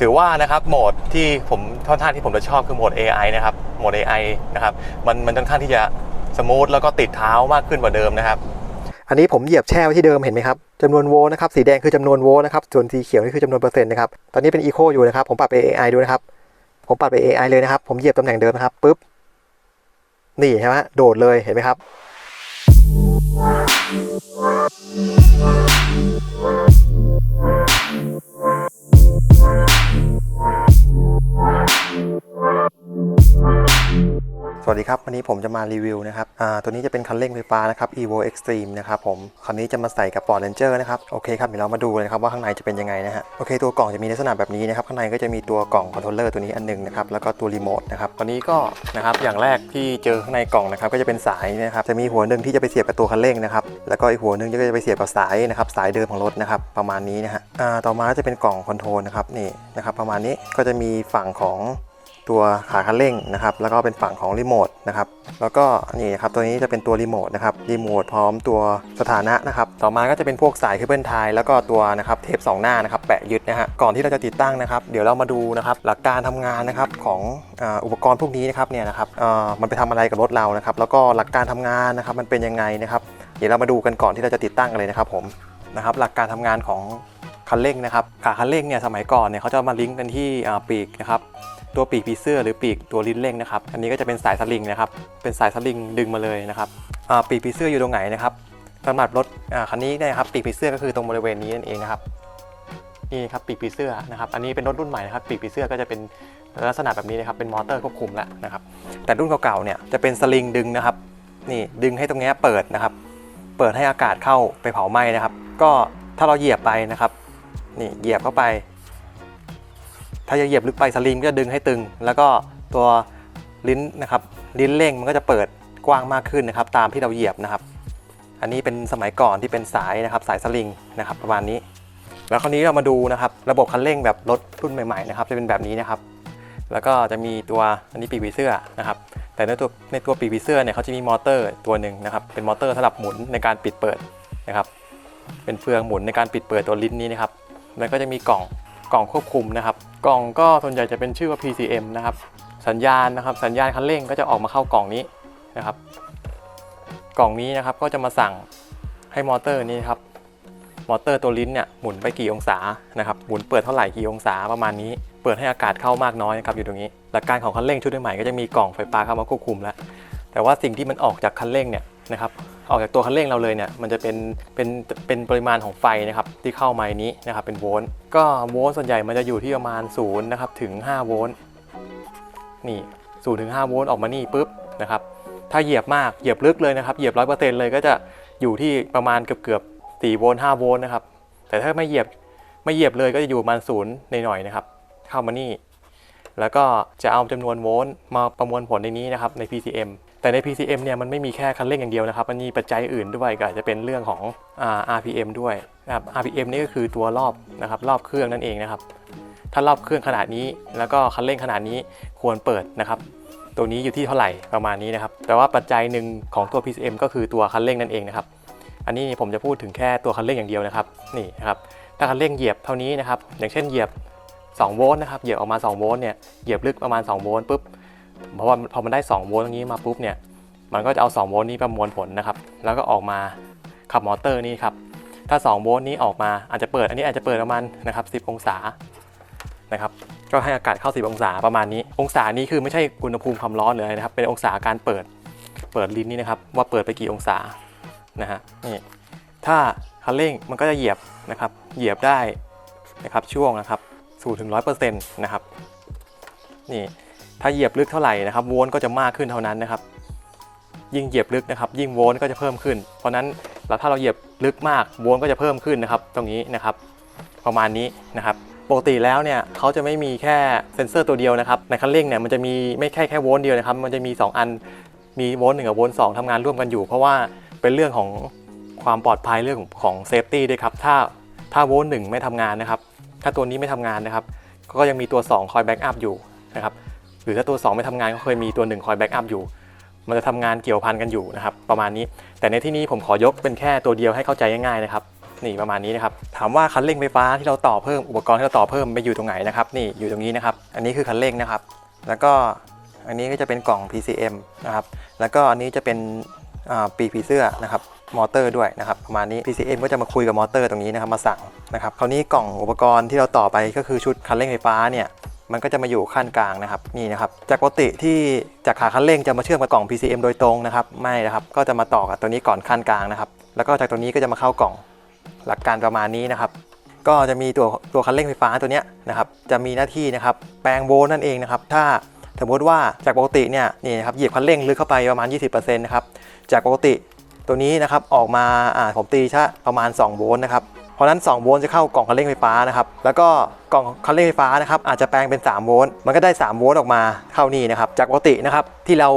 ถือว่านะครับโหมดที่ผมค่อนข้างที่ผมจะชอบคือโหมด AI นะครับโหมด AI นะครับมันมันค่อนข้างที่จะสมูทแล้วก็ติดเท้ามากขึ้นกว่าเดิมนะครับ อันนี้ผมเหยียบแช่ไว้ที่เดิมเห็นไหมครับจำนวนโวลต์นะครับสีแดงคือจำนวนโวลต์นะครับส่วนสีเขียวนี่คือจำนวนเปอร์เซ็นต์นะครับตอนนี้เป็นอีโคอยู่นะครับผมปรับไป AI ดูนะครับผมปรับไป AI เลยนะครับ ผมเหยียบตำแหน่งเดิมนะครับปุ๊บนี่ใช่ไหมโดดเลยเห็นไหมครับ Thank you. สวัสดีครับ วันนี้ผมจะมารีวิวนะครับอ่าตัวนี้จะเป็นคันเร่งไฟฟ้านะครับ Evo Extreme นะครับผมคันนี้จะมาใส่กับ Ford Ranger นะครับ โอเคครับ เดี๋ยวเรามาดูเลยครับว่าข้างในจะเป็นยังไงนะฮะ โอเค ตัวกล่องจะมีลักษณะแบบนี้นะครับ ข้างในก็จะมีตัวกล่องคอนโทรลเลอร์ตัวนี้อันหนึงนะครับ แล้วก็ตัวรีโมทนะครับตอนนี้ก็นะครับอย่างแรกที่เจอข้างในกล่องนะครับก็จะเป็นสายนะครับ จะมีหัวหนึ่งที่จะไปเสียบกับตัวคันเร่งนะครับ แล้วก็อีกหัวหนึ่งก็จะไปเสียบกับสายนะครับสายเดิมของรถนะครับประมาณนี้นะฮะอ่าต่อมาจะเป็นกล่องคอนโทรลนะครับนี่นะครับประมาณนี้ก็จะมีฝั่งของ ตัวขาคันเร่งนะครับแล้วก็เป็นฝั่งของรีโมทนะครับแล้วก็นี่ครับตัวนี้จะเป็นตัวรีโมทนะครับรีโมทพร้อมตัวสถานะนะครับต่อมาก็จะเป็นพวกสายเคเบิลไทยแล้วก็ตัวนะครับเทปสองหน้านะครับแปะยึดนะฮะก่อนที่เราจะติดตั้งนะครับ เดี๋ยวเรามาดูนะครับหลักการทำงานนะครับของอุปกรณ์พวกนี้นะครับเนี่ยนะครับอ่ามันไปทำอะไรกับรถเรานะครับแล้วก็หลักการทำงานนะครับมันเป็นยังไงนะครับเดี๋ยวเรามาดูกันก่อนที่เราจะติดตั้งกันเลยนะครับผมนะครับหลักการทำงานของคันเร่งนะครับขาคันเร่งเนี่ยสมัยก่อนเนี่ยเขาจะมาลิงก์กันที่ปีกนะครับ ตัวปีกผีเสื้อหรือปีกตัวลิ้นเร่งนะครับ อันนี้ก็จะเป็นสายสลิงนะครับ เป็นสายสลิงดึงมาเลยนะครับอ่าปีกผีเสื้ออยู่ตรงไหนนะครับสำหรับรถอ่าคันนี้นี่ยครับปีกผีเสื้อก็คือตรงบริเวณนี้นั่นเองนะครับนี่ครับปีกผีเสื้อนะครับ อันนี้เป็นรถรุ่นใหม่นะครับปีกผีเสื้อก็จะเป็นลักษณะแบบนี้นะครับเป็นมอเตอร์ควบคุมแล้วนะครับ แต่รุ่นเก่าๆเนี่ยจะเป็นสลิงดึงนะครับนี่ดึงให้ตรงนี้เปิดนะครับ เปิดให้อากาศเข้าไปเผาไหม้นะครับ ก็ถ้าเราเหยียบไปนะครับ นี่เหยียบเข้าไป ถ้าจะเหยียบลึกไปสลิงก็จะดึงให้ตึง แล้วก็ตัวลิ้นนะครับลิ้นเร่งมันก็จะเปิดกว้างมากขึ้นนะครับ ตามที่เราเหยียบนะครับ อันนี้เป็นสมัยก่อนที่เป็นสายนะครับ สายสลิงนะครับ ประมาณนี้ แล้วคราวนี้เรามาดูนะครับ ระบบคันเร่งแบบรถรุ่นใหม่ๆนะครับ จะเป็นแบบนี้นะครับ แล้วก็จะมีตัวอันนี้ปีกผีเสื้อนะครับ แต่ในตัวในตัวปีกผีเสื้อเนี่ยเขาจะมีมอเตอร์ตัวหนึ่งนะครับ เป็นมอเตอร์สำหรับหมุนในการปิดเปิดนะครับ เป็นเฟืองหมุนในการปิดเปิดตัวลิ้นนี้นะครับ แล้วก็จะมีกล่อง กล่องควบคุมนะครับ กล่องก็ส่วนใหญ่จะเป็นชื่อว่า PCM นะครับ สัญญาณนะครับสัญญาณคันเร่งก็จะออกมาเข้ากล่องนี้นะครับ กล่องนี้นะครับก็จะมาสั่งให้มอเตอร์นี้ครับมอเตอร์ตัวลิ้นเนี่ยหมุนไปกี่องศานะครับหมุนเปิดเท่าไหร่กี่องศาประมาณนี้ เปิดให้อากาศเข้ามากน้อยนะครับอยู่ตรงนี้ หลักการของคันเร่งชุดใหม่ก็จะมีกล่องไฟฟ้าเข้ามาควบคุมแล้วแต่ว่าสิ่งที่มันออกจากคันเร่งเนี่ย นะครับออกจากตัวคันเร่งเราเลยเนี่ยมันจะเป็นเป็นเป็นปริมาณของไฟนะครับที่เข้ามาในนี้นะครับเป็นโวลต์ก็โวลต์ส่วนใหญ่มันจะอยู่ที่ประมาณ0นะครับถึง5โวลต์นี่0ถึง5โวลต์ออกมานี่ปุ๊บนะครับถ้าเหยียบมากเหยียบลึกเลยนะครับเหยียบ100%เลยก็จะอยู่ที่ประมาณเกือบเกือบ4โวลต์5โวลต์นะครับแต่ถ้าไม่เหยียบไม่เหยียบเลยก็จะอยู่ประมาณศูนย์หน่อยๆนะครับเข้ามานี่แล้วก็จะเอาจำนวนโวลต์มาประมวลผลในนี้นะครับใน PCM แต่ใน PCM เนี่ยมันไม่มีแค่คันเร่งอย่างเดียวนะครับ มันมีปัจจัยอื่นด้วยก็อาจจะเป็นเรื่องของอ RPM ด้วยนะครับ RPM นี่ก็คือตัวรอบนะครับรอบเครื่องนั่นเองนะครับ ถ้ารอบเครื่องขนาดนี้แล้วก็คันเร่งขนาดนี้ควรเปิดนะครับ ตัวนี้อยู่ที่เท่าไหร่ประมาณนี้นะครับ แต่ว่าปัจจัยหนึ่งของตัว PCM ก็คือตัวคันเร่งนั่นเองนะครับ อันนี้ผมจะพูดถึงแค่ตัวคันเร่งอย่างเดียวนะครับ นี่นะครับ ถ้าคันเร่งเหยียบเท่านี้นะครับ อย่างเช่นเหยียบ2โวลต์นะครับ เหยียบออกมา2โวลต์เนี่ย เหยียบลึกประมาณ2โวลต์ปุ๊บ เพราะว่าพอมันได้2โวลต์ตรงนี้มาปุ๊บเนี่ยมันก็จะเอา2โวลต์นี้ประมวลผลนะครับ แล้วก็ออกมาขับมอเตอร์นี่ครับถ้า2โวลต์นี้ออกมาอาจจะเปิดอันนี้อาจจะเปิดประมาณนะครับ10 องศานะครับก็ให้อากาศเข้า 10 องศาประมาณนี้ องศานี้คือไม่ใช่อุณหภูมิความร้อนเลยนะครับ เป็นองศาการเปิดเปิดลิ้นนี่นะครับ ว่าเปิดไปกี่องศานะฮะนี่ถ้าคันเร่งมันก็จะเหยียบนะครับ เหยียบได้นะครับช่วงนะครับ0ถึง100%นะครับนี่ ถ้าเหยียบลึกเท่าไหร่นะครับโวลต์ก็จะมากขึ้นเท่านั้นนะครับ ยิ่งเหยียบลึกนะครับ ยิ่งโวลต์ก็จะเพิ่มขึ้น เพราะนั้นเราถ้าเราเหยียบลึกมากโวลต์ก็จะเพิ่มขึ้นนะครับ ตรงนี้นะครับ ประมาณนี้นะครับปกติแล้วเนี่ยเขาจะไม่มีแค่เซ็นเซอร์ตัวเดียวนะครับในคันเร่งเนี่ยมันจะมีไม่แค่แค่โวลต์เดียวนะครับ มันจะมี 2 อันมีโวลต์หนึ่งกับโวลต์สองทำงานร่วมกันอยู่ เพราะว่าเป็นเรื่องของความปลอดภัยเรื่องของเซฟตี้ด้วยครับถ้าถ้าโวลต์หนึ่งไม่ทำงานนะครับ ถ้าตัวนี้ไม่ทำงานนะครับ ก็ยังมีตัว 2 คอยแบ็กอัพอยู่นะครับ หรือถ้าตัว 2 ไม่ทำงานก็เคยมีตัว 1 คอยแบ็กอัพอยู่ มันจะทำงานเกี่ยวพันกันอยู่นะครับ ประมาณนี้ แต่ในที่นี้ผมขอยกเป็นแค่ตัวเดียวให้เข้าใจง่ายๆนะครับ นี่ประมาณนี้นะครับ ถามว่าคันเร่งไฟฟ้าที่เราต่อเพิ่ม อุปกรณ์ที่เราต่อเพิ่มไปอยู่ตรงไหนนะครับ นี่อยู่ตรงนี้นะครับ อันนี้คือคันเร่งนะครับ แล้วก็อันนี้ก็จะเป็นกล่อง PCM นะครับ แล้วก็อันนี้จะเป็นปีผีเสื้อนะครับมอเตอร์ด้วยนะครับประมาณนี้ PCM ก็จะมาคุยกับมอเตอร์ตรงนี้นะครับมาสั่งนะครับคราวนี้กล่องอุปกรณ์ที่เราต่อไปก็คือชุดคันเร่งไฟฟ้าเนี่ย มันก็จะมาอยู่ขั้นกลางนะครับนี่นะครับจากปกติที่จากขาคันเร่งจะมาเชื่อมกับกล่อง PCM โดยตรงนะครับไม่นะครับก็จะมาต่อกับตัวนี้ก่อนขั้นกลางนะครับ แล้วก็จากตัวนี้ก็จะมาเข้ากล่องหลักการประมาณนี้นะครับ ก็จะมีตัวตัวคันเร่งไฟฟ้าตัวนี้นะครับจะมีหน้าที่นะครับแปลงโวลต์นั่นเองนะครับถ้าสมมติว่าจากปกติเนี่ยนี่นะครับเหยียบคันเร่งลึกเข้าไปประมาณ 20%นะครับจากปกติตัวนี้นะครับออกมาอ่าผมตีชะประมาณ2โวลต์นะครับ เพราะนั้น 2 โวลต์จะเข้ากล่องคันเร่งไฟฟ้านะครับ แล้วก็กล่องคันเร่งไฟฟ้านะครับอาจจะแปลงเป็น 3 โวลต์ มันก็ได้ 3 โวลต์ออกมาเข้านี่นะครับ จากปกตินะครับที่เรา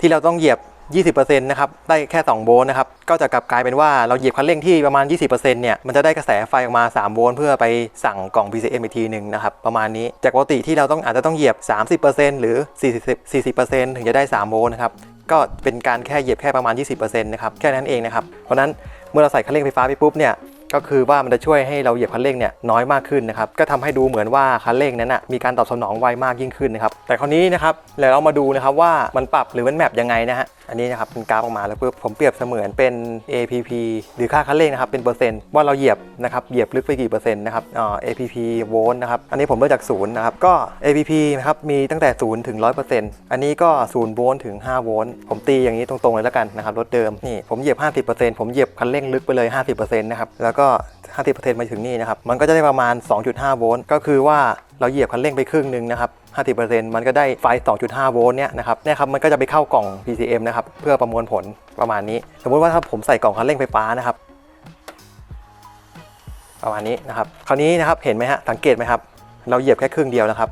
ที่เราต้องเหยียบ 20%นะครับ ได้แค่ 2 โวลต์นะครับ ก็จะกลับกลายเป็นว่าเราเหยียบคันเร่งที่ประมาณ 20%เนี่ย มันจะได้กระแสไฟออกมา 3 โวลต์เพื่อไปสั่งกล่อง PCM อีกทีหนึ่งนะครับ ประมาณนี้ จากปกติที่เราต้องอาจจะต้องเหยียบ 30%หรือ 40 40%ถึงจะได้ 3 โวลต์นะครับ ก็เป็นการแค่เหยียบแค่ประมาณ 20%นะครับ แค่นั้นเองนะครับ เพราะนั้นเมื่อเราใส่คันเร่งไฟฟ้าไปปุ๊บเนี่ย ก็คือว่ามันจะช่วยให้เราเหยียบคันเร่งเนี่ยน้อยมากขึ้นนะครับก็ทำให้ดูเหมือนว่าคันเร่งนั้นนะมีการตอบสนองไวมากยิ่งขึ้นนะครับแต่คราวนี้นะครับเดี๋ยวเรามาดูนะครับว่ามันปรับหรือมันแมปยังไงนะฮะอันนี้นะครับเป็นกราฟออกมาแล้วผมเปรียบเสมือนเป็น APP หรือค่าคันเร่งนะครับเป็นเปอร์เซ็นต์ว่าเราเหยียบนะครับเหยียบลึกไปกี่เปอร์เซ็นต์นะครับอ่า APP โวลต์นะครับอันนี้ผมเริ่มจากศูนย์นะครับก็ APP นะครับมีตั้งแต่0ถึง100%อันนี้ก็0โวลต์ถึง5โวลต์ผมตีอย่างนี้ตรงๆเลยแล้วกันนะครับรถเดิมนี่ผมเหยียบ 50%ผมเหยียบคันเร่งลึกไปเลย 50%นะครับแล้วก็ 50%มาถึงนี่นะครับ มันก็จะได้ประมาณ 2.5 โวลต์ ก็คือว่าเราเหยียบคันเร่งไปครึ่งหนึ่งนะครับ 50%มันก็ได้ไฟ 2.5 โวลต์เนี่ยนะครับเนี่ยครับ มันก็จะไปเข้ากล่อง PCM นะครับ เพื่อประมวลผลประมาณนี้ สมมติว่าถ้าผมใส่กล่องคันเร่งไฟฟ้านะครับ ประมาณนี้นะครับ คราวนี้นะครับ เห็นไหมฮะ สังเกตไหมครับ เราเหยียบแค่ครึ่งเดียวนะครับ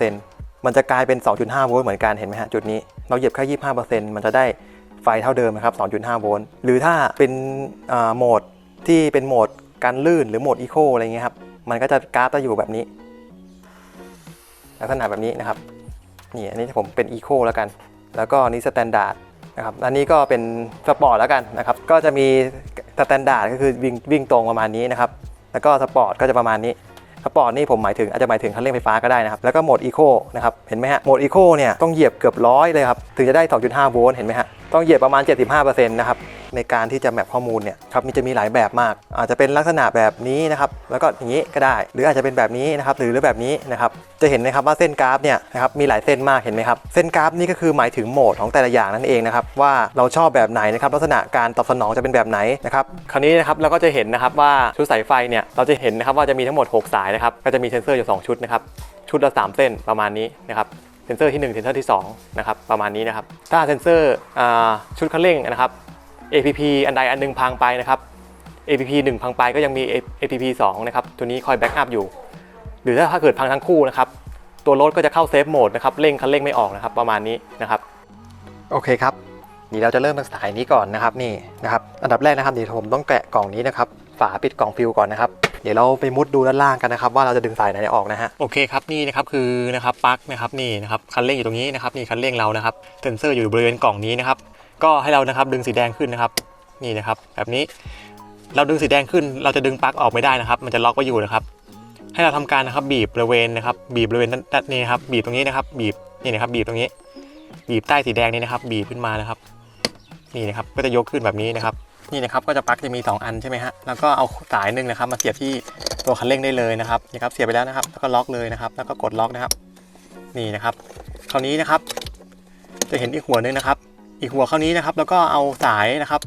25%มันจะกลายเป็น 2.5 โวลต์เหมือนกัน เห็นไหมฮะ จุดนี้ เราเหยียบแค่ 25%มันจะได้ไฟเท่าเดิมนะครับ 2.5 โวลต์ หรือถ้าเป็นโหมด ที่เป็นโหมดการลื่นหรือโหมดอีโคอะไรเงี้ยครับ มันก็จะกราฟจะอยู่แบบนี้ลักษณะแบบนี้นะครับ นี่อันนี้ผมเป็นอีโคแล้วกัน แล้วก็อันนี้สแตนดาร์ดนะครับ อันนี้ก็เป็นสปอร์ตแล้วกันนะครับ ก็จะมีสแตนดาร์ดก็คือวิ่งวิ่งตรงประมาณนี้นะครับ แล้วก็สปอร์ตก็จะประมาณนี้สปอร์ตนี่ผมหมายถึงอาจจะหมายถึงคันเร่งไฟฟ้าก็ได้นะครับ แล้วก็โหมดอีโคนะครับ เห็นไหมฮะ โหมดอีโคเนี่ยต้องเหยียบเกือบร้อยเลยครับ ถึงจะได้ 2.5 โวลต์ เห็นไหมฮะ ต้องเหยียบประมาณ 75%นะครับ ในการที่จะแมปข้อมูลเนี่ยครับมันจะมีหลายแบบมาก อาจจะเป็นลักษณะแบบนี้นะครับแล้วก็อย่างนี้ก็ได้ หรืออาจจะเป็นแบบนี้นะครับหรือแบบนี้นะครับจะเห็นนะครับว่าเส้นกราฟเนี่ยนะครับมีหลายเส้นมากเห็นไหมครับเส้นกราฟนี่ก็คือหมายถึงโหมดของแต่ละอย่างนั่นเองนะครับว่าเราชอบแบบไหนนะครับลักษณะการตอบสนองจะเป็นแบบไหนนะครับคราวนี้นะครับเราก็จะเห็นนะครับว่าชุดสายไฟเนี่ยเราจะเห็นนะครับว่าจะมีทั้งหมด 6 สายนะครับก็จะมีเซนเซอร์อยู่ 2 ชุดนะครับชุดละ 3 เส้นประมาณนี้นะครับเซนเซอร์ที่1เซนเซอร์ที่2นะครับประมาณนี้นะครับถ้าเซนเซอร์ชุดคันเร่งนะครับ APP อันใดอันหนึ่งพังไปนะครับ APP 1 พังไปก็ยังมี APP 2 นะครับ ตัวนี้คอยแบ็กอัพอยู่ หรือถ้าเกิดพังทั้งคู่นะครับ ตัวรถก็จะเข้าเซฟโหมดนะครับ เร่งคันเร่งไม่ออกนะครับ ประมาณนี้นะครับ โอเคครับเดี๋ยวเราจะเริ่มจากสายนี้ก่อนนะครับนี่นะครับ อันดับแรกนะครับเดี๋ยวผมต้องแกะกล่องนี้นะครับ ฝาปิดกล่องฟิลก่อนนะครับ เดี๋ยวเราไปมุดดูด้านล่างกันนะครับ ว่าเราจะดึงสายไหนออกนะฮะ โอเคครับนี่นะครับคือนะครับปลั๊กนะครับนี่นะครับคันเร่งอยู่ตรงนี้นะครับนี่คันเร่งเรานะครับ เซนเซอร์อยู่บริเวณกล่องนี้นะครับ ก็ให้เรานะครับดึงสีแดงขึ้นนะครับนี่นะครับ แบบนี้เราดึงสีแดงขึ้น เราจะดึงปลั๊กออกไม่ได้นะครับ มันจะล็อกไว้อยู่นะครับ ให้เราทำการนะครับบีบบริเวณนะครับ บีบบริเวณด้านนี้นะครับบีบตรงนี้นะครับ บีบนี่นะครับ บีบตรงนี้ บีบใต้สีแดงนี้นะครับ บีบขึ้นมานะครับ นี่นะครับก็จะยกขึ้นแบบนี้นะครับ นี่นะครับก็จะปลั๊กจะมี 2 อันใช่ไหมฮะแล้วก็เอาสายหนึ่งนะครับ มาเสียบที่ตัวคันเร่งได้เลยนะครับนี่ครับ เสียบไปแล้วนะครับ แล้วก็ล็อกเลยนะครับ แล้วก็กดล็อกนะครับ นี่นะครับ คราวนี้นะครับ จะเห็นอีกหัวนึงนะครับ อีกหัวครานี้นะครับ แล้วก็เอาสายนะครับ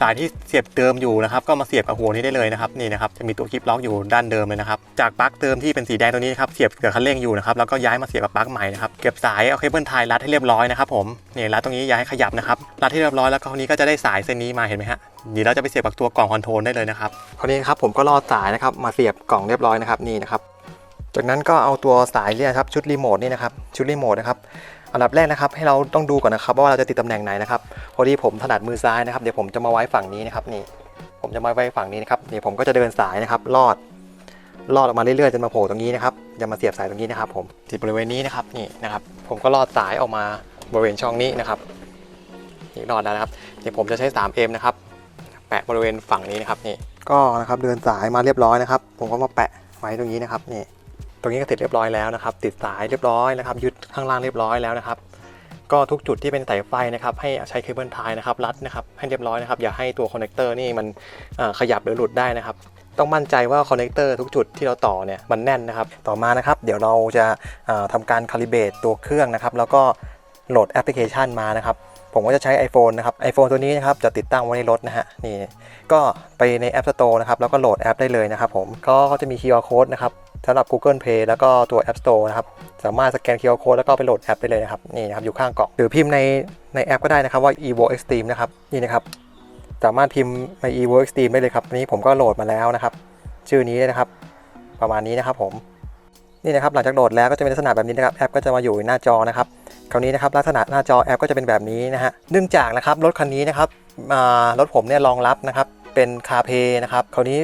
สายที่เสียบเดิมอยู่นะครับ ก็มาเสียบกับหัวนี้ได้เลยนะครับนี่นะครับจะมีตัวคลิปล็อกอยู่ด้านเดิมเลยนะครับ จากปลั๊กเดิมที่เป็นสีแดงตัวนี้นะครับเสียบกับคันเร่งอยู่นะครับแล้วก็ย้ายมาเสียบกับปลั๊กใหม่นะครับเก็บสายเอาเคเบิลไทยรัดให้เรียบร้อยนะครับผมนี่รัดตรงนี้อย่าให้ขยับนะครับรัดให้เรียบร้อยแล้วคราวนี้ก็จะได้สายเส้นนี้มาเห็นไหมฮะเดี๋ยวเราจะไปเสียบกับตัวกล่องคอนโทรลได้เลยนะครับคราวนี้ครับผมก็ลอดสายนะครับมาเสียบกล่องเรียบร้อยนะครับนี่นะครับจากนั้นก็เอาตัวสายเนี่ยครับชุดรีโมทนี่นะครับชุดรีโมทนะครับ อันดับแรกนะครับให้เราต้องดูก่อนนะครับว่าเราจะติดตำแหน่งไหนนะครับพอดีผมถนัดมือซ้ายนะครับเดี๋ยวผมจะมาไว้ฝั่งนี้นะครับนี่ผมจะมาไว้ฝั่งนี้นะครับเดี๋ยวผมก็จะเดินสายนะครับลอดลอดออกมาเรื่อยๆจนมาโผล่ตรงนี้นะครับจะมาเสียบสายตรงนี้นะครับ ผมติดบริเวณนี้นะครับนี่นะครับ ผมก็ลอดสายออกมาบริเวณช่องนี้นะครับนี่ลอดแล้วนะครับเดี๋ยวผมจะใช้ 3M นะครับแปะบริเวณฝั่งนี้นะครับนี่ก็นะครับเดินสายมาเรียบร้อยนะครับ ผมก็มาแปะไว้ตรงนี้นะครับนี่ รงนี้ก็ติดเรียบร้อยแล้วนะครับ ติดสายเรียบร้อยนะครับยึดข้างล่างเรียบร้อยแล้วนะครับ ก็ทุกจุดที่เป็นสายไฟนะครับ ให้ใช้เคเบิลไทยนะครับรัดนะครับให้เรียบร้อยนะครับ อย่าให้ตัวคอนเนคเตอร์นี่มันขยับหรือหลุดได้นะครับต้องมั่นใจว่าคอนเนคเตอร์ทุกจุดที่เราต่อเนี่ยมันแน่นนะครับ ต่อมานะครับ เดี๋ยวเราจะเอ่อทำการคาลิเบตตัวเครื่องนะครับ แล้วก็โหลดแอปพลิเคชันมานะครับ ผมก็จะใช้ iPhone นะครับ iPhone ตัวนี้นะครับจะติดตั้งไว้ในรถนะฮะนี่ก็ไปใน App Store นะครับแล้วก็โหลดแอปได้เลยนะครับผมก็เขาจะมี QR Code นะครับ สำหรับ Google Play แล้วก็ตัว App Store นะครับสามารถสแกน QR Code แล้วก็ไปโหลดแอปได้เลยนะครับนี่นะครับอยู่ข้างกล่องหรือพิมพ์ในในแอปก็ได้นะครับว่า evo extreme นะครับนี่นะครับสามารถพิมพ์ใน evo extreme ได้เลยครับนี้ผมก็โหลดมาแล้วนะครับ ชื่อนี้นะครับ ประมาณนี้นะครับผมนี่นะครับหลังจากโหลดแล้วก็จะเป็นลักษณะแบบนี้นะครับแอปก็จะมาอยู่หน้าจอนะครับคราวนี้นะครับลักษณะหน้าจอแอปก็จะเป็นแบบนี้นะฮะเนื่องจากนะครับรถคันนี้นะครับรถผมเนี่ยรองรับนะครับ เป็น CarPlay นะครับคราวนี้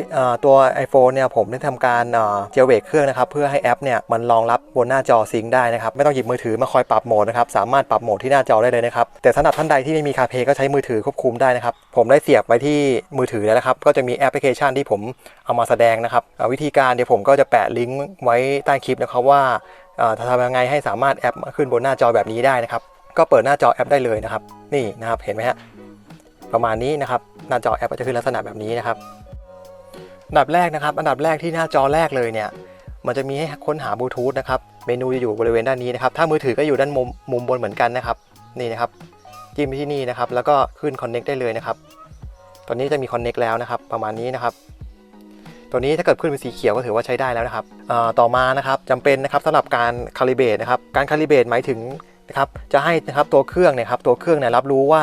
ตัว iPhone เนี่ยผมได้ทำการเจลเบรกเครื่องนะครับเพื่อให้แอปเนี่ยมันรองรับบนหน้าจอซิงได้นะครับไม่ต้องหยิบมือถือมาคอยปรับโหมดนะครับสามารถปรับโหมดที่หน้าจอได้เลยนะครับแต่สำหรับท่านใดที่ไม่มี CarPlay ก็ใช้มือถือควบคุมได้นะครับผมได้เสียบไว้ที่มือถือแล้วนะครับก็จะมีแอปพลิเคชันที่ผมเอามาแสดงนะครับวิธีการเดี๋ยวผมก็จะแปะลิงก์ไว้ใต้คลิปนะครับว่าจะทำยังไงให้สามารถแอปขึ้นบนหน้าจอแบบนี้ได้นะครับก็เปิดหน้าจอแอปได้เลยนะครับนี่นะครับเห็นไหมฮะ ประมาณนี้นะครับหน้าจอแอปก็จะขึ้นลักษณะแบบนี้นะครับอันดับแรกนะครับ อันดับแรกที่หน้าจอแรกเลยเนี่ยมันจะมีให้ค้นหาบลูทูธนะครับเมนูจะอยู่บริเวณด้านนี้นะครับถ้ามือถือก็อยู่ด้านมุมมุมบนเหมือนกันนะครับนี่นะครับจิ้มไปที่นี่นะครับแล้วก็ขึ้น Connect ได้เลยนะครับตอนนี้จะมี Connect แล้วนะครับประมาณนี้นะครับตัวนี้ถ้าเกิดขึ้นเป็นสีเขียวก็ถือว่าใช้ได้แล้วนะครับต่อมานะครับจำเป็นนะครับสำหรับการคาลิเบตนะครับการคาลิเบตหมายถึงนะครับจะให้นะครับตัวเครื่องเนี่ยครับตัวเครื่องเนี่ยรับรู้ว่า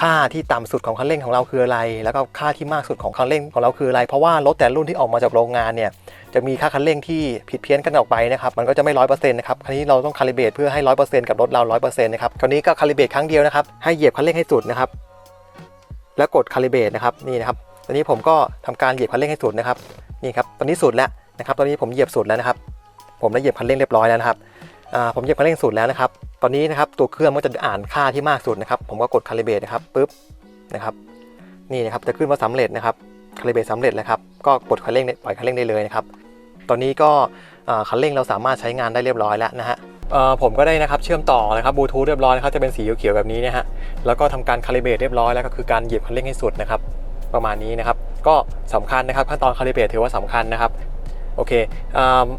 ค่าที่ต่ำสุดของคันเร่งของเราคืออะไร แล้วก็ค่าที่มากสุดของคันเร่งของเราคืออะไร เพราะว่ารถแต่รุ่นที่ออกมาจากโรงงานเนี่ยจะมีค่าคันเร่งที่ผิดเพี้ยนกันออกไปนะครับ มันก็จะไม่ร้อยเปอร์เซ็นต์นะครับ คราวนี้เราต้องคาลิเบตเพื่อให้ร้อยเปอร์เซ็นต์กับรถเราร้อยเปอร์เซ็นต์นะครับ คราวนี้ก็คาลิเบตครั้งเดียวนะครับ ให้เหยียบคันเร่งให้สุดนะครับ แล้วกดคาลิเบตนะครับ นี่นะครับ ตอนนี้ผมก็ทำการเหยียบคันเร่งให้สุดนะครับ นี่ครับ ตอนนี้สุดแล้วนะครับ ตอนนี้ผมเหยียบสุดแล้วนะครับ ผมได้เหยียบคันเร่งเรียบร้อยแล้วนะครับ ผมเหยียบคันเร่งสุดแล้วนะครับ ตอนนี้นะครับตัวเครื่องมันจะอ่านค่าที่มากสุดนะครับ ผมก็กดคาลิเบตนะครับปุ๊บนะครับนี่นะครับจะขึ้นว่าสำเร็จนะครับคาลิเบตสำเร็จแล้วครับก็กดคันเร่งปล่อยคันเร่งได้เลยนะครับ ตอนนี้ก็อ่าคันเร่งเราสามารถใช้งานได้เรียบร้อยแล้วนะฮะอ่อผมก็ได้นะครับเชื่อมต่อนะครับบลูทูธเรียบร้อยนะครับจะเป็นสีเขียวแบบนี้นะฮะแล้วก็ทำการคาลิเบตเรียบร้อยแล้วก็คือการเหยียบคันเร่งให้สุดนะครับ ประมาณนี้นะครับ ก็สำคัญนะครับขั้นตอนคาลิเบตถือว่าสำคัญนะครับโอเค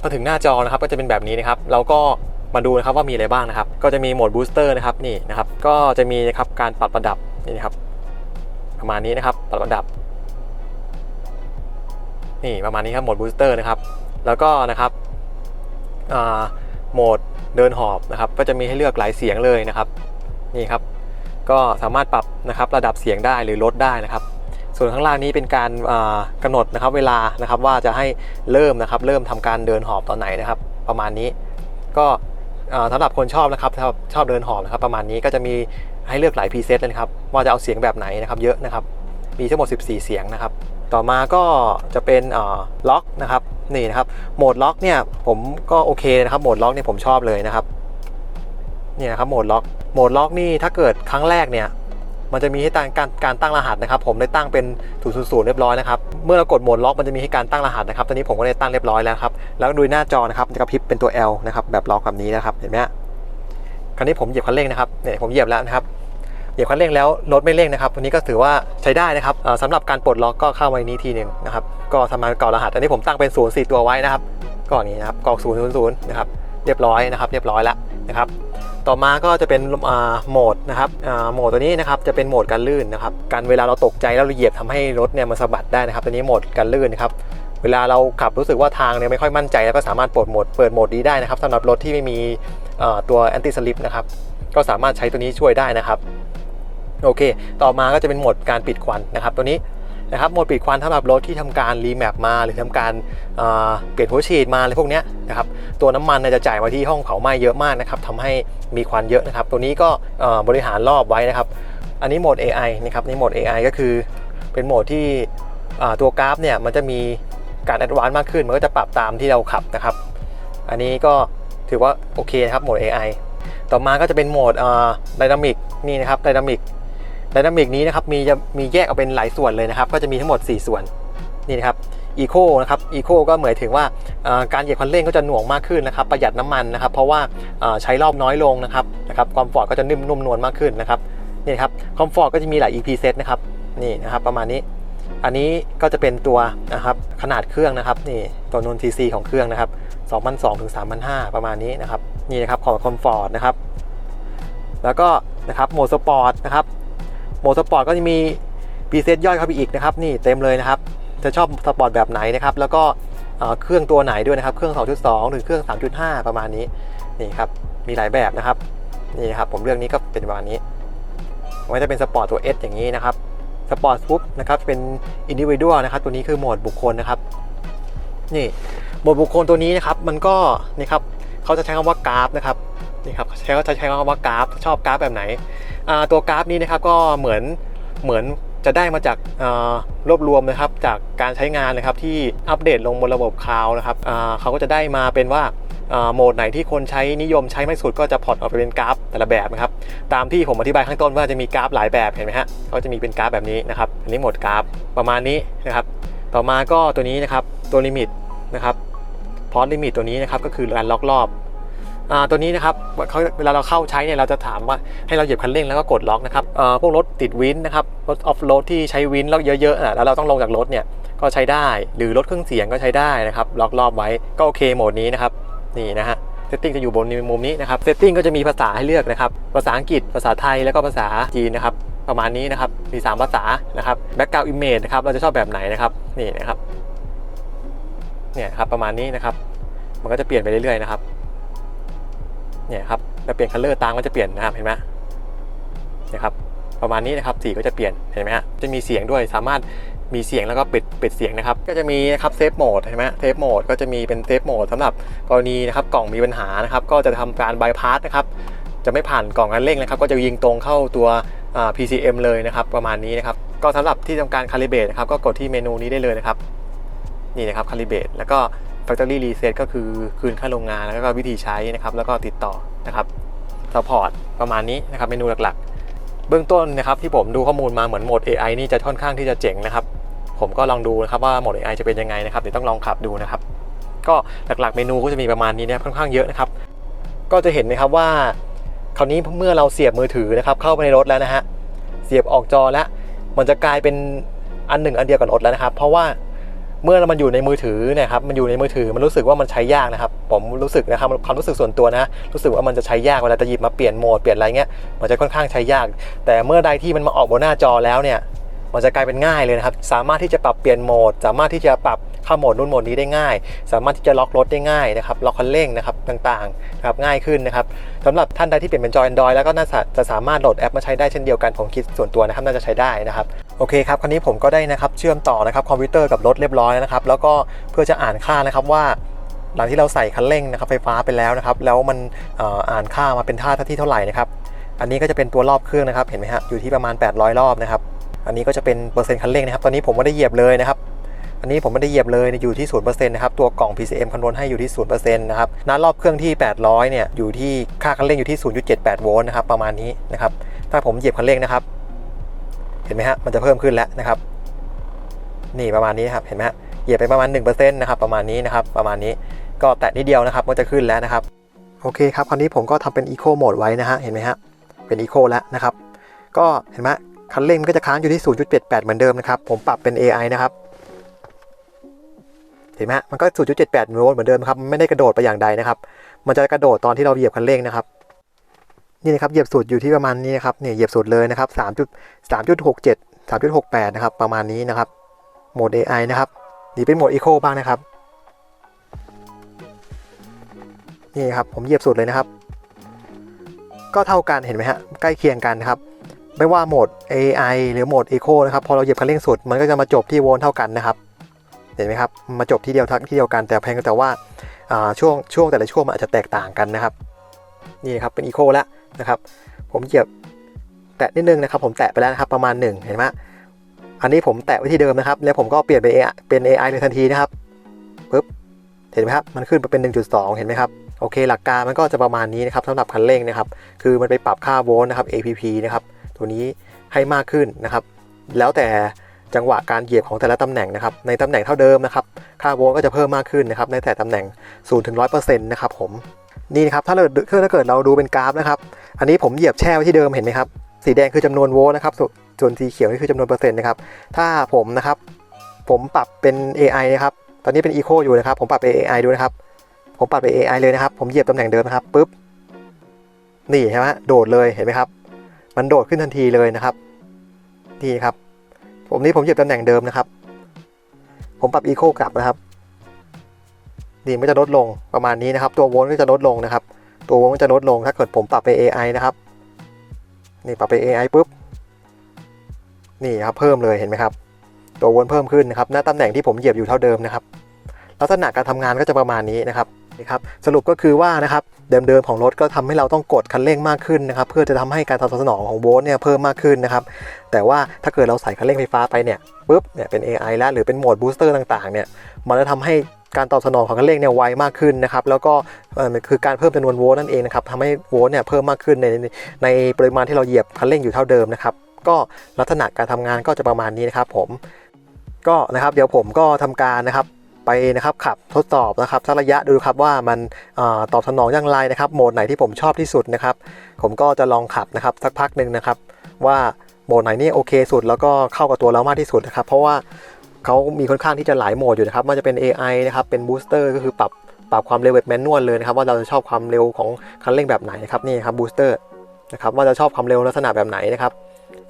พอถึงหน้าจอนะครับก็จะเป็นแบบนี้นะครับ เราก็ มาดูนะครับว่ามีอะไรบ้างนะครับ ก็จะมีโหมดบูสเตอร์นะครับนี่นะครับ ก็จะมีนะครับการปรับระดับนี่นะครับ ประมาณนี้นะครับปรับระดับ นี่ประมาณนี้ครับโหมดบูสเตอร์นะครับ แล้วก็นะครับโหมดเดินหอบนะครับ ก็จะมีให้เลือกหลายเสียงเลยนะครับ นี่ครับ ก็สามารถปรับนะครับระดับเสียงได้หรือลดได้นะครับ ส่วนข้างล่างนี้เป็นการอ่ากำหนดนะครับเวลานะครับว่าจะให้เริ่มนะครับ เริ่มทำการเดินหอบตอนไหนนะครับ ประมาณนี้ก็ สำหรับคนชอบนะครับชอบชอบเดินหอบนะครับประมาณนี้ก็จะมีให้เลือกหลายพรีเซตเลยครับว่าจะเอาเสียงแบบไหนนะครับเยอะนะครับมีทั้งหมด 14 เสียงนะครับต่อมาก็จะเป็นล็อกนะครับนี่นะครับโหมดล็อกเนี่ยผมก็โอเคนะครับโหมดล็อกเนี่ยผมชอบเลยนะครับนี่นะครับโหมดล็อกโหมดล็อกนี่ถ้าเกิดครั้งแรกเนี่ย มันจะมีให้ตั้งการการตั้งรหัสนะครับ ผมได้ตั้งเป็น000เรียบร้อยนะครับ เมื่อเรากดโหมดล็อกมันจะมีให้การตั้งรหัสนะครับ ตอนนี้ผมก็ได้ตั้งเรียบร้อยแล้วครับ แล้วดูหน้าจอนะครับจะกระพริบเป็นตัว L นะครับแบบล็อกแบบนี้นะครับ เห็นไหมคราวนี้ผมเหยียบคันเร่งนะครับ เนี่ยผมเหยียบแล้วนะครับ เหยียบคันเร่งแล้วรถไม่เร่งนะครับ วันนี้ก็ถือว่าใช้ได้นะครับสำหรับการปลดล็อกก็เข้ามาในนี้ทีหนึ่งนะครับ ก็ทำมาก่อรหัส อันนี้ผมตั้งเป็น0 4ตัวไว้นะครับก่อนนี้นะครับกรอก0 0 0นะครับ เรียบร้อยนะครับ เรียบร้อยแล้วนะครับ ต่อมาก็จะเป็นโหมดนะครับโหมดตัวนี้นะครับจะเป็นโหมดการลื่นนะครับการเวลาเราตกใจแล้วเราเหยียบทำให้รถเนี่ยมันสะบัดได้นะครับตัวนี้โหมดการลื่นนะครับเวลาเราขับรู้สึกว่าทางเนี่ยไม่ค่อยมั่นใจแล้วก็สามารถเปิดโหมดเปิดโหมดนี้ได้นะครับสำหรับรถที่ไม่มีตัวแอนตี้สลิปนะครับก็สามารถใช้ตัวนี้ช่วยได้นะครับโอเค ต่อมาก็จะเป็นโหมดการปิดควันนะครับ ตัวนี้ นะครับโหมดปิดควันสำหรับรถที่ทำการรีแมปมาหรือทำการเอ่อเปลี่ยนหัวฉีดมาอะไรพวกนี้นะครับตัวน้ำมันจะจ่ายมาที่ห้องเผาไหม้เยอะมากนะครับทำให้มีควันเยอะนะครับ ตัวนี้ก็บริหารรอบไว้นะครับ อันนี้โหมด AI นะครับนี่โหมด AI ก็คือเป็นโหมดที่ตัวกราฟเนี่ยมันจะมีการแอดวานซ์มากขึ้น มันก็จะปรับตามที่เราขับนะครับ อันนี้ก็ถือว่าโอเคนะครับโหมด AI ต่อมาก็จะเป็นโหมดไดนามิกนี่นะครับไดนามิก ไดนามิกนี้นะครับมีจะมีแยกออกเป็นหลายส่วนเลยนะครับ ก็จะมีทั้งหมด 4 ส่วนนี่นะครับอีโคนะครับอีโคก็หมายถึงว่าการเหยียบคันเร่งก็จะหน่วงมากขึ้นนะครับประหยัดน้ำมันนะครับ เพราะว่าใช้รอบน้อยลงนะครับนะครับความฟอร์ดก็จะนิ่มนุ่มนวลมากขึ้นนะครับนี่ครับคอมฟอร์ตก็จะมีหลาย EP set นะครับนี่นะครับประมาณนี้ อันนี้ก็จะเป็นตัวนะครับขนาดเครื่องนะครับนี่ตัวนนซีซีของเครื่องนะครับ2,200ถึง3,500ประมาณนี้นะครับนี่นะครับของคอมฟอร์ตนะครับแล้วก็นะครับโหมดสปอร์ตนะครับ มดสปอร์ตก็จะมีพีเซตย่อยเข้าไปอีกนะครับนี่เต็มเลยนะครับ จะชอบสปอร์ตแบบไหนนะครับแล้วก็เครื่องตัวไหนด้วยนะครับ เครื่อง 2.2 หรือเครื่อง 3.5 ประมาณนี้นี่ครับมีหลายแบบนะครับนี่ครับผมเรื่องนี้ก็เป็นประมาณนี้ไม่จะเป็นสปอร์ตตัว S อย่างนี้นะครับสปอร์ตปุ๊บนะครับเป็นอินดิวิ u วนะครับตัวนี้คือโหมดบุคคลนะครับนี่โหมดบุคคลตัวนี้นะครับมันก็นี่ครับเขาจะใช้คำว่ากราฟนะครับ นี่ครับใช้เขาจะใช้คำว่ากราฟ ชอบกราฟแบบไหน ตัวกราฟนี้นะครับก็เหมือนเหมือนจะได้มาจากรวบรวมนะครับจากการใช้งานนะครับที่อัปเดตลงบนระบบคลาวนะครับเขาก็จะได้มาเป็นว่าโหมดไหนที่คนใช้นิยมใช้ไม่สุดก็จะพอร์ตออกไปเป็นกราฟแต่ละแบบนะครับตามที่ผมอธิบายข้างต้นว่าจะมีกราฟหลายแบบเห็นไหมฮะก็จะมีเป็นกราฟแบบนี้นะครับอันนี้โหมดกราฟประมาณนี้นะครับต่อมาก็ตัวนี้นะครับตัวลิมิตนะครับพอร์ตลิมิตตัวนี้นะครับก็คือการล็อกรอบ ตัวนี้นะครับเขาเวลาเราเข้าใช้เนี่ยเราจะถามว่าให้เราเหยียบคันเร่งแล้วก็กดล็อกนะครับพวกรถติดวินนะครับรถออฟโรดที่ใช้วินแล้วเยอะๆอะแล้วเราต้องลงจากรถเนี่ยก็ใช้ได้หรือรถเครื่องเสียงก็ใช้ได้นะครับล็อกรอบไว้ก็โอเคโหมดนี้นะครับนี่นะฮะเซตติ้งจะอยู่บนมุมนี้นะครับเซตติ้งก็จะมีภาษาให้เลือกนะครับภาษาอังกฤษภาษาไทยแล้วก็ภาษาจีนนะครับประมาณนี้นะครับมี 3 ภาษานะครับแบ็กกราวด์อิมเมจนะครับเราจะชอบแบบไหนนะครับนี่นะครับเนี่ยครับประมาณนี้นะครับ มันก็จะเปลี่ยนไปเรื่อยๆนะครับ เนี่ยครับแล้วเปลี่ยนคัลเลอร์ตามก็จะเปลี่ยนนะครับเห็นไหมเนี่ยครับประมาณนี้นะครับสีก็จะเปลี่ยนเห็นไหมฮะจะมีเสียงด้วยสามารถมีเสียงแล้วก็ปิดปิดเสียงนะครับก็จะมีนะครับเซฟโหมดเห็นไหมเซฟโหมดก็จะมีเป็นเซฟโหมดสำหรับกรณีนะครับกล่องมีปัญหานะครับก็จะทำการบายพาสนะครับจะไม่ผ่านกล่องการเร่งนะครับ ก็จะยิงตรงเข้าตัว PCM เลยนะครับประมาณนี้นะครับก็สำหรับที่ทำการคาลิเบตนะครับก็กดที่เมนูนี้ได้เลยนะครับนี่นะครับคาลิเบตแล้วก็ Factory Reset ก็คือคืนค่าโรงงานแล้วก็วิธีใช้นะครับ แล้วก็ติดต่อนะครับซัพพอร์ตประมาณนี้นะครับเมนูหลักๆ เบื้องต้นนะครับที่ผมดูข้อมูลมาเหมือนโหมด AI นี่จะค่อนข้างที่จะเจ๋งนะครับ ผมก็ลองดูนะครับว่าโหมด AI จะเป็นยังไงนะครับเดี๋ยวต้องลองขับดูนะครับ ก็หลักๆเมนูก็จะมีประมาณนี้นะครับค่อนข้างเยอะนะครับ ก็จะเห็นนะครับว่าคราวนี้เมื่อเราเสียบมือถือนะครับเข้าไปในรถแล้วนะฮะเสียบออกจอแล้วมันจะกลายเป็นอันหนึ่งอันเดียวกับรถแล้วนะครับ เพราะว่า เมื่อมันอยู่ในมือถือเนยครับมันอยู่ในมือถือมันรู้สึกว่ามันใช้ยากนะครับ ผมรู้สึกนะครับความรู้สึกส่วนตัวนะรู้สึกว่ามันจะใช้ยากเวลาจะหยิบมาเปลี่ยนโหมดเปลี่ยนอะไรเงี้ยมันจะค่อนข้างใช้ยาก แต่เมื่อใดที่มันมาออกบนหน้าจอแล้วเนี่ยมันจะกลายเป็นง่ายเลยนะครับ สามารถที่จะปรับเปลี่ยนโหมด สามารถที่จะปรับ เข้าโหมดนู่นโหมดนี้ได้ง่าย สามารถที่จะล็อกรถได้ง่ายนะครับล็อกคันเร่งนะครับต่างๆนะครับง่ายขึ้นนะครับสำหรับท่านใดที่เปลี่ยนเป็นจอย Android แล้วก็น่าจะสามารถโหลดแอปมาใช้ได้เช่นเดียวกันผมคิดส่วนตัวนะครับน่าจะใช้ได้นะครับโอเคครับคราวนี้ผมก็ได้นะครับเชื่อมต่อนะครับคอมพิวเตอร์กับรถเรียบร้อยแล้วนะครับแล้วก็เพื่อจะอ่านค่านะครับว่าหลังที่เราใส่คันเร่งนะครับไฟฟ้าไปแล้วนะครับแล้วมันอ่ออ่านค่ามาเป็นท่าที่เท่าไหร่นะครับอันนี้ก็จะเป็นตัวรอบเครื่องนะครับเห็นไหมฮะอยู่ที่ประมาณ 800 รอบนะครับอันนี้ก็จะเป็นเปอร์เซ็นต์คันเร่งนะครับตอนนี้ผมไม่ได้เหยียบเลยนะครับ อันนี้ผมไม่ได้เหยียบเลยอยู่ที่0%นะครับตัวกล่อง PCM คำนวณให้อยู่ที่0%นะครับน้ารอบเครื่องที่ 800เนี่ยอยู่ที่ค่าคันเร่งอยู่ที่ 0.78 โวลต์นะครับประมาณนี้นะครับถ้าผมเหยียบคันเร่งนะครับ เห็นไหมฮะมันจะเพิ่มขึ้นแล้วนะครับ นี่ประมาณนี้ครับเห็นไหมฮะเหยียบไปประมาณ1%นะครับประมาณนี้นะครับประมาณนี้ก็แตะนิดเดียวนะครับก็จะขึ้นแล้วนะครับโอเคครับคราวนี้ผมก็ทำเป็น Eco Mode ไว้นะฮะเห็นไหมฮะเป็น Eco แล้วนะครับ ก็เห็นไหมคันเร่งมันก็จะค้างอยู่ที่ 0.78 เหมือนเดิมนะครับ ผมปรับเป็น AI นะครับ เห็นไหมฮะมันก็0.78โวลต์เหมือนเดิมครับไม่ได้กระโดดไปอย่างใดนะครับ มันจะกระโดดตอนที่เราเหยียบคันเร่งนะครับนี่นะครับเหยียบสุดอยู่ที่ประมาณนี้นะครับเนี่ยเหยียบสุดเลยนะครับ3.3.67 3.68 นะครับ ประมาณนี้นะครับ โหมด AI นะครับนี่เป็นโหมด Eco บ้างนะครับ นี่ครับ ผมเหยียบสุดเลยนะครับ ก็เท่ากันเห็นไหมฮะ ใกล้เคียงกันนะครับ ไม่ว่าโหมด AI หรือโหมด Eco นะครับ พอเราเหยียบคันเร่งสุด มันก็จะมาจบที่โวลต์เท่ากันนะครับ เห็นไหมครับมาจบที่เดียวทักที่เดียวกันแต่เพียงแต่ว่าช่วงช่วงแต่ละช่วงมันอาจจะแตกต่างกันนะครับ นี่ครับเป็น Eco แล้วนะครับ ผมเหยียบแตะนิดนึงนะครับ ผมแตะไปแล้วนะครับประมาณ 1 เห็นไหมอันนี้ผมแตะไว้ที่เดิมนะครับ แล้วผมก็เปลี่ยนเป็น AI เป็น AI เลยทันทีนะครับปึ๊บเห็นไหมครับมันขึ้นไปเป็น 1.2 เห็นไหมครับโอเค หลักการมันก็จะประมาณนี้นะครับสำหรับคันเร่งนะครับ คือมันไปปรับค่าโวลต์นะครับ APP นะครับตัวนี้ให้มากขึ้นนะครับ แล้วแต่ จังหวะการเหยียบของแต่ละตำแหน่งนะครับในตำแหน่งเท่าเดิมนะครับค่าโวลต์ก็จะเพิ่มมากขึ้นนะครับในแต่ตำแหน่ง0ถึง100%นะครับผมนี่นะครับถ้าเราถ้าเกิดเราดูเป็นกราฟนะครับอันนี้ผมเหยียบแช่ไว้ที่เดิมเห็นไหมครับสีแดงคือจำนวนโวลต์นะครับส่วนส่วนสีเขียวนี่คือจำนวนเปอร์เซ็นต์นะครับถ้าผมนะครับผมปรับเป็น AI นะครับตอนนี้เป็น Eco อยู่นะครับผมปรับเป็น AI ดูนะครับผมปรับไป AI เลยนะครับผมเหยียบตำแหน่งเดิมนะครับปุ๊บนี่ใช่ไหมโดดเลยเห็นไหมครับ มันโดดขึ้นทันทีเลยนะครับนี่ครับ ผมนี่ผมเหยียบตำแหน่งเดิมนะครับ ผมปรับ Eco กลับนะครับนี่มันจะลดลงประมาณนี้นะครับ ตัวโวลต์ก็จะลดลงนะครับ ตัวโวลต์ก็จะลดลงถ้าเกิดผมปรับไป AI นะครับ นี่ปรับไป AI ปุ๊บ นี่ครับเพิ่มเลยเห็นไหมครับ ตัวโวลต์เพิ่มขึ้นนะครับหน้าตำแหน่งที่ผมเหยียบอยู่เท่าเดิมนะครับ ลักษณะการทำงานก็จะประมาณนี้นะครับ นี่ครับสรุปก็คือว่านะครับเดิมๆของรถก็ทำให้เราต้องกดคันเร่งมากขึ้นนะครับเพื่อจะทำให้การตอบสนองของโวลต์เนี่ยเพิ่มมากขึ้นนะครับแต่ว่าถ้าเกิดเราใส่คันเร่งไฟฟ้าไปเนี่ยปุ๊บเนี่ยเป็น AI แล้วหรือเป็นโหมดบูสเตอร์ต่างๆเนี่ยมันจะทำให้การตอบสนองของคันเร่งเนี่ยไวมากขึ้นนะครับแล้วก็คือการเพิ่มจำนวนโวลต์นั่นเองนะครับทำให้โวลต์เนี่ยเพิ่มมากขึ้นในในปริมาณที่เราเหยียบคันเร่งอยู่เท่าเดิมนะครับก็ลักษณะการทำงานก็จะประมาณนี้นะครับผมก็นะครับเดี๋ยวผมก็ทำการนะครับ ไปนะครับขับทดสอบนะครับสักระยะดูครับว่ามันอตอบสนองอย่างไรนะครับโหมดไหนที่ผมชอบที่สุดนะครับผมก็จะลองขับนะครับสักพักหนึ่งนะครับว่าโหมดไหนนี่โอเคสุดแล้วก็เข้ากับตัวเรามากที่สุดนะครับเพราะว่าเขามีค่อนข้างที่จะหลายโหมดอยู่นะครับมันจะเป็น AI นะครับเป็นบูสเตอร์ก็คือปรับปรับความเร็วแบบแมนนวลเลยนะครับว่าเราจะชอบความเร็วของคันเร่งแบบไหนนะครับนี่ครับบูสเตอร์นะครับว่าจะชอบความเร็วลักษณะแบบไหนนะครับ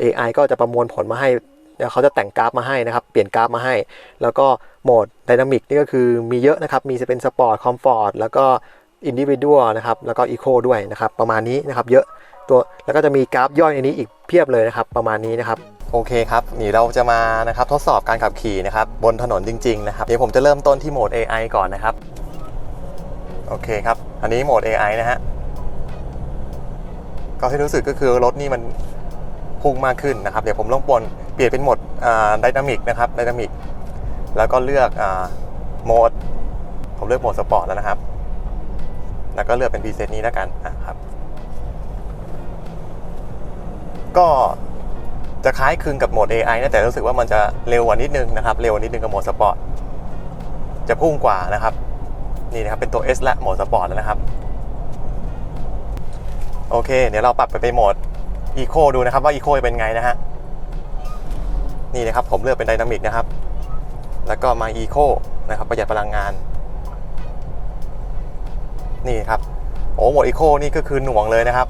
AI ก็จะประมวลผลมาให้ เดี๋ยวเขาจะแต่งกราฟมาให้นะครับ เปลี่ยนกราฟมาให้ แล้วก็โหมดไดนามิกนี่ก็คือมีเยอะนะครับ มีจะเป็นสปอร์ตคอมฟอร์ตแล้วก็อินดิวิ u a l นะครับ แล้วก็อีโคด้วยนะครับ ประมาณนี้นะครับ เยอะตัวแล้วก็จะมีกราฟย่อยในนี้อีกเพียบเลยนะครับ ประมาณนี้นะครับโอเคครับนี่เราจะมานะครับทดสอบการขับขี่นะครับบนถนนจริงๆนะครับเดี๋ยวผมจะเริ่มต้นที่โหมด AI ก่อนนะครับโอเคครับอันนี้โหมด AI นะฮะก็ที่รู้สึกก็คือรถนี่มันพุ่งมากขึ้นนะครับ เดี๋ยวผมลองปน เปลี่ยนเป็นโหมดไดนามิกนะครับไดนามิกแล้วก็เลือกโหมด ผมเลือกโหมดสปอร์ตแล้วนะครับ แล้วก็เลือกเป็นพรีเซตนี้แล้วกันนะครับ ก็จะคล้ายคลึงกับโหมด AI นะแต่รู้สึกว่ามันจะเร็วกว่านิดนึงนะครับ เร็วกว่านิดนึงกับโหมดสปอร์ต จะพุ่งกว่านะครับ นี่นะครับเป็นตัว S และโหมดสปอร์ตแล้วนะครับ โอเค เดี๋ยวเราปรับไปเป็นโหมด Eco ดูนะครับว่า Eco จะเป็นไงนะฮะ นี่นะครับผมเลือกเป็นไดนามิกนะครับ แล้วก็มา Eco นะครับประหยัดพลังงาน นี่ครับโอ้โหมด Eco นี่ก็คือหน่วงเลยนะครับ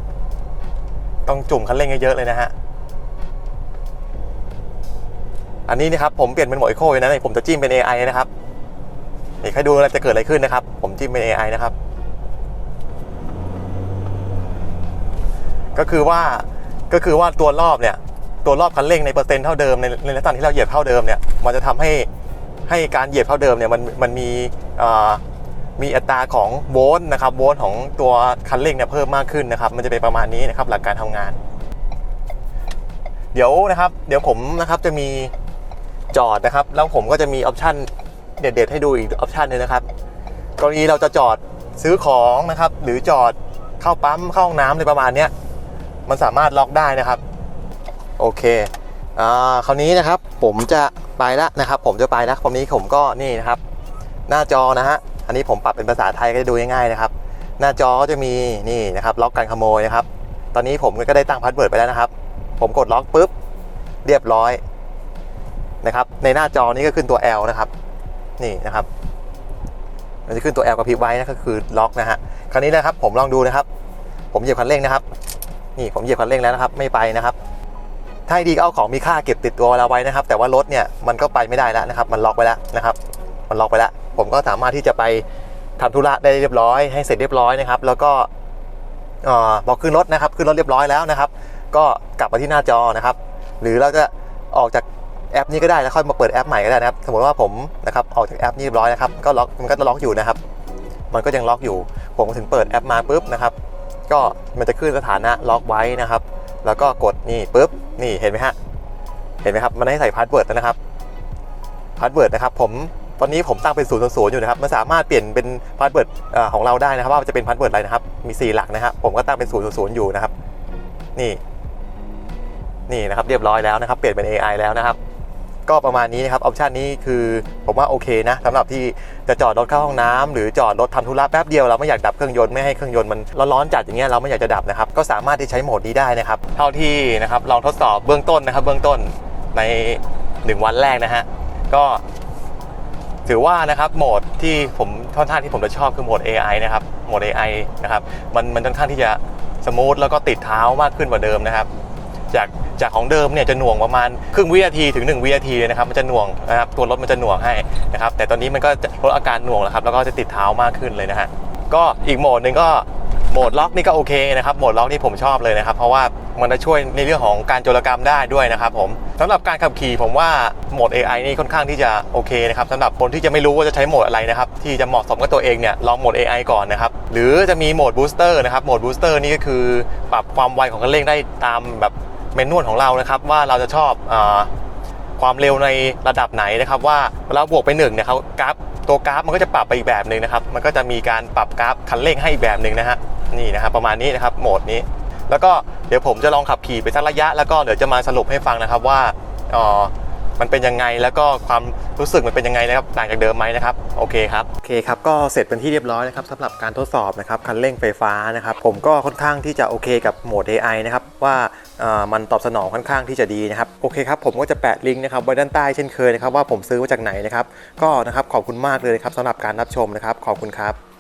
ต้องจุ่มคันเร่งเยอะๆเลยนะฮะอันนี้นะครับผมเปลี่ยนเป็นโหมด Eco เลยนะผมจะจิ้มเป็น AI นะครับนี่ใครดูอะไรจะเกิดอะไรขึ้นนะครับ ผมจิ้มเป็น AI นะครับ ก็คือว่าก็คือว่าตัวรอบเนี่ย ตัวรอบคันเร่งในเปอร์เซ็นต์เท่าเดิมในในลักษณะที่เราเหยียบเท่าเดิมเนี่ยมันจะทำให้ให้การเหยียบเท่าเดิมเนี่ยมันมันมีอ่อมีอัตราของโวลต์นะครับโวลต์ของตัวคันเร่งเนี่ยเพิ่มมากขึ้นนะครับ มันจะเป็นประมาณนี้นะครับหลักการทำงาน เดี๋ยวนะครับ เดี๋ยวผมนะครับจะมีจอดนะครับ แล้วผมก็จะมีออปชันเด็ดๆให้ดูอีกออปชันนึงนะครับกรณีเราจะจอดซื้อของนะครับ หรือจอดเข้าปั๊มเข้าห้องน้ำอะไรประมาณนี้มันสามารถล็อกได้นะครับ โอเคอ่าคราวนี้นะครับผมจะไปแล้วนะครับ ผมจะไปแล้วคราวนี้ผมก็นี่นะครับ หน้าจอนะฮะอันนี้ผมปรับเป็นภาษาไทยก็จะดูง่ายๆนะครับ หน้าจอก็จะมีนี่นะครับล็อกการขโมยนะครับ ตอนนี้ผมก็ได้ตั้งพาสเวิร์ดไปแล้วนะครับ ผมกดล็อกปุ๊บเรียบร้อยนะครับ ในหน้าจอนี้ก็ขึ้นตัว L นะครับ นี่นะครับมันจะขึ้นตัว L กับพริบไว้นะก็คือล็อกนะฮะคราวนี้นะครับผมลองดูนะครับ ผมเหยียบคันเร่งนะครับ นี่ผมเหยียบคันเร่งแล้วนะครับ ไม่ไปนะครับ ถ้าดีก็เอาของมีค่าเก็บติดตัวเราไว้นะครับ แต่ว่ารถเนี่ยมันก็ไปไม่ได้แล้วนะครับ มันล็อกไปแล้วนะครับ มันล็อกไปแล้ว ผมก็สามารถที่จะไปทำธุระได้เรียบร้อย ให้เสร็จเรียบร้อยนะครับ แล้วก็ออบอกขึ้นรถนะครับ ขึ้นรถเรียบร้อยแล้วนะครับ ก็กลับมาที่หน้าจอนะครับ หรือเราจะออกจากแอปนี้ก็ได้แล้วค่อยมาเปิดแอปใหม่ก็ได้นะครับ สมมติว่าผมนะครับออกจากแอปนี้เรียบร้อยนะครับ ก็ล็อกมันก็จะล็อกอยู่นะครับ มันก็ยังล็อกอยู่ ผมถึงเปิดแอปมาปุ๊บนะครับ ก็มันจะขึ้นสถานะล็อกไว้นะครับ แล้วก็กดนี่ปุ๊บ นี่เห็นไหมฮะ เห็นไหมครับ มันให้ใส่พาสเวิร์ดนะครับ พาสเวิร์ดนะครับ ผมตอนนี้ผมตั้งเป็นศูนย์ศูนย์อยู่นะครับ มันสามารถเปลี่ยนเป็นพาสเวิร์ดของเราได้นะครับ ว่าจะเป็นพาสเวิร์ดอะไรนะครับ มี 4 หลักนะครับ ผมก็ตั้งเป็นศูนย์ศูนย์อยู่นะครับ นี่ นี่นะครับ เรียบร้อยแล้วนะครับ เปลี่ยนเป็น AI แล้วนะครับ ก็ประมาณนี้นะครับออปชันนี้คือผมว่าโอเคนะสำหรับที่จะจอดรถเข้าห้องน้ำหรือจอดรถทำธุระแป๊บเดียวเราไม่อยากดับเครื่องยนต์ไม่ให้เครื่องยนต์มันร้อนๆจัดอย่างเงี้ยเราไม่อยากจะดับนะครับก็สามารถที่ใช้โหมดนี้ได้นะครับเท่าที่นะครับลองทดสอบเบื้องต้นนะครับ เบื้องต้นใน 1 วันแรกนะฮะก็ถือว่านะครับโหมดที่ผมค่อนข้างที่ผมจะชอบคือโหมด AI นะครับโหมด AI นะครับมันมันค่อนข้างที่จะสมูทแล้วก็ติดเท้ามากขึ้นกว่าเดิมนะครับ จากจากของเดิมเนี่ยจะหน่วงประมาณครึ่งวินาทีถึง 1 วินาทีเลยนะครับมันจะหน่วงนะครับตัวรถมันจะหน่วงให้นะครับแต่ตอนนี้มันก็ลดอาการหน่วงแล้วครับแล้วก็จะติดเท้ามากขึ้นเลยนะฮะก็อีกโหมดหนึ่งก็โหมดล็อกนี่ก็โอเคนะครับโหมดล็อกนี่ผมชอบเลยนะครับ เพราะว่ามันจะช่วยในเรื่องของการโจรกรรมได้ด้วยนะครับผมสำหรับการขับขี่ผมว่าโหมด AI นี่ค่อนข้างที่จะโอเคนะครับสำหรับคนที่จะไม่รู้ว่าจะใช้โหมดอะไรนะครับที่จะเหมาะสมกับตัวเองเนี่ยลองโหมด AI ก่อนนะครับหรือจะมีโหมดบูสเตอร์นะครับโหมดบูสเตอร์นี่ก็คือปรับความไวของคันเร่งได้ตามแบบ เมนนวลของเรานะครับว่าเราจะชอบอความเร็วในระดับไหนนะครับ ว่าเวลาบวกไปหนึ่งเนี่ยเขากราฟตัวกราฟมันก็จะปรับไปอีกแบบหนึ่งนะครับ มันก็จะมีการปรับกราฟคันเร่งให้อีกแบบหนึ่งนะฮะนี่นะครับประมาณนี้นะครับโหมดนี้ แล้วก็เดี๋ยวผมจะลองขับขี่ไปสักระยะ แล้วก็เดี๋ยวจะมาสรุปให้ฟังนะครับว่าอ่อมันเป็นยังไงแล้วก็ความรู้สึกมันเป็นยังไงนะครับต่างจากเดิมไหมนะครับโอเคครับโอเคครับก็เสร็จเป็นที่เรียบร้อยนะครับสำหรับการทดสอบนะครับคันเร่งไฟฟ้านะครับผมก็ค่อนข้างที่จะโอเคกับโหมด AI นะครับว่าเอ่อ มันตอบสนองค่อนข้างที่จะดีนะครับโอเคครับผมก็จะแปะลิงก์นะครับไว้ด้านใต้เช่นเคยนะครับว่าผมซื้อมาจากไหนนะครับก็นะครับขอบคุณมากเลยครับสำหรับการรับชมนะครับขอบคุณครับ